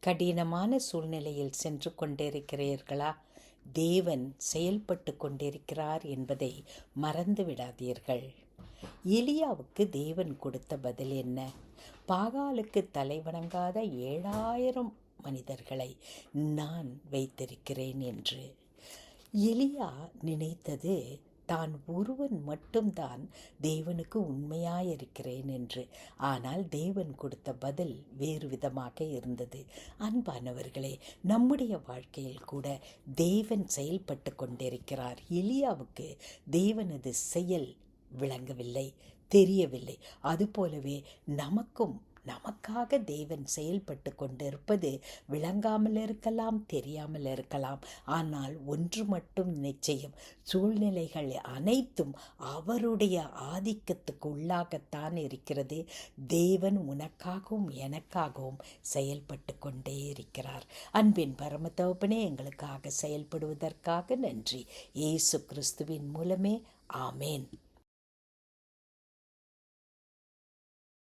கடினமான சூழ்நிலையில் சென்று கொண்டிருக்கிறீர்களா? தேவன் செயல்பட்டு கொண்டிருக்கிறார் என்பதை மறந்து விடாதீர்கள். எலியாவுக்கு தேவன் கொடுத்த பதில் என்ன? பாகாலுக்கு தலைவணங்காத ஏழாயிரம் மனிதர்களை நான் வைத்திருக்கிறேன் என்று. எலியா நினைத்தது தான் ஒருவன் மட்டும்தான் தேவனுக்கு உண்மையாயிருக்கிறேன் என்று. ஆனால் தேவன் கொடுத்த பதில் வேறு விதமாக இருந்தது. அன்பானவர்களே நம்முடைய வாழ்க்கையில் கூட தேவன் செயல்பட்டு கொண்டிருக்கிறார். எலியாவுக்கு தேவனது செயல் விளங்கவில்லை தெரியவில்லை. அதுபோலவே நமக்கும் நமக்காக தேவன் செயல்பட்டு கொண்டிருப்பது விளங்காமல் இருக்கலாம் தெரியாமல் இருக்கலாம். ஆனால் ஒன்று மட்டும் நிச்சயம் சூழ்நிலைகள் அனைத்தும் அவருடைய ஆதிக்கத்துக்கு உள்ளாகத்தான் இருக்கிறது. தேவன் உனக்காகவும் எனக்காகவும் செயல்பட்டு கொண்டே இருக்கிறார். அன்பின் பரமத்தவப்பனே எங்களுக்காக செயல்படுவதற்காக நன்றி. இயேசு கிறிஸ்துவின் மூலமே. ஆமேன்.